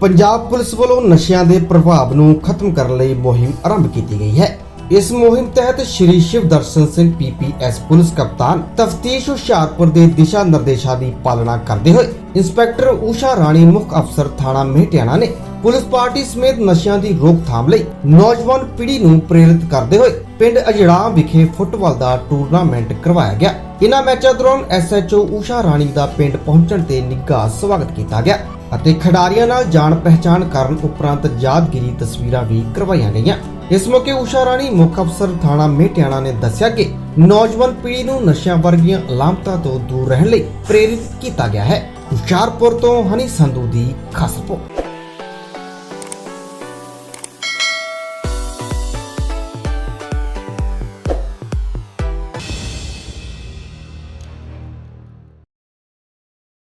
Punjab police ਵੱਲੋਂ ਨਸ਼ਿਆਂ ਦੇ ਪ੍ਰਭਾਵ ਨੂੰ ਖਤਮ ਕਰਨ ਲਈ ਮੁਹਿੰਮ ਆਰੰਭ ਕੀਤੀ ਗਈ ਹੈ। ਇਸ ਮੁਹਿੰਮ ਤਹਿਤ ਸ਼੍ਰੀ ਸ਼ਿਵ ਦਰਸ਼ਨ ਸਿੰਘ ਪੀਪੀਐਸ ਪੁਲਿਸ ਕਪਤਾਨ ਤਫਤੀਸ਼ ਹੁਸ਼ਿਆਰਪੁਰ ਦੇ ਦਿਸ਼ਾ ਨਿਰਦੇਸ਼ਾਂ ਦੀ ਪਾਲਣਾ ਕਰਦੇ ਹੋਏ ਇੰਸਪੈਕਟਰ ਊਸ਼ਾ ਰਾਣੀ ਮੁੱਖ ਅਫਸਰ ਥਾਣਾ ਮਹਿਟਿਆਣਾ ਨੇ ਪੁਲਿਸ ਪਾਰਟੀ ਸਮੇਤ ਨਸ਼ਿਆਂ ਦੀ ਰੋਕਥਾਮ ਲਈ ਨੌਜਵਾਨ ਪੀੜ੍ਹੀ ਨੂੰ ਪ੍ਰੇਰਿਤ ਕਰਦੇ ਹੋਏ ਪਿੰਡ ਅਜੜਾ ਵਿਖੇ ਫੁੱਟਬਾਲ ਦਾ ਟੂਰਨਾਮੈਂਟ ਕਰਵਾਇਆ ਗਿਆ। ਇਨ੍ਹਾਂ ਮੈਚਾਂ ਦੌਰਾਨ ਐਸਐਚਓ ਊਸ਼ਾ ਰਾਣੀ ਦਾ ਪਿੰਡ ਪਹੁੰਚਣ ਤੇ ਨਿੱਘਾ ਸਵਾਗਤ ਕੀਤਾ ਗਿਆ। ਅਤੇ ਖਿਡਾਰੀਆਂ ਨਾਲ ਜਾਣ ਪਹਿਚਾਣ ਕਰਨ ਉਪਰੰਤ ਯਾਦਗਿਰੀ ਤਸਵੀਰਾਂ ਵੀ ਕਰਵਾਈਆਂ ਗਈਆਂ। ਇਸ ਮੌਕੇ ਊਸ਼ਾ ਰਾਣੀ, ਮੁੱਖ ਅਫਸਰ ਥਾਣਾ ਮੇਟਿਆਣਾ ਨੇ ਦੱਸਿਆ ਕਿ ਨੌਜਵਾਨ ਪੀੜ੍ਹੀ ਨੂੰ ਨਸ਼ਿਆਂ ਵਰਗੀਆਂ ਅਲਾਮਤਾਂ ਤੋਂ ਦੂਰ ਰਹਿਣ ਲਈ ਪ੍ਰੇਰਿਤ ਕੀਤਾ ਗਿਆ ਹੈ। ਹੁਸ਼ਿਆਰਪੁਰ ਤੋਂ ਹਨੀ ਸੰਧੂ ਦੀ ਖਾਸ ਰਿਪੋਰਟ।